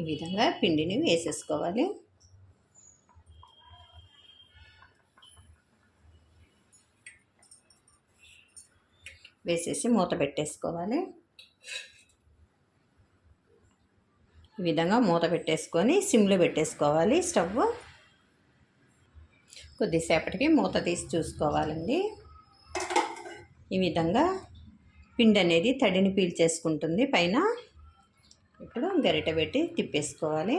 ఈ విధంగా పిండిని వేసేసుకోవాలి. వేసేసి మూత పెట్టేసుకోవాలి. ఈ విధంగా మూత పెట్టేసుకొని సిమ్లో పెట్టేసుకోవాలి స్టవ్. కొద్దిసేపటికి మూత తీసి చూసుకోవాలండి. ఈ విధంగా పిండి అనేది తడిని పీల్చేసుకుంటుంది. పైన ఇప్పుడు గరిటె పెట్టి తిప్పేసుకోవాలి.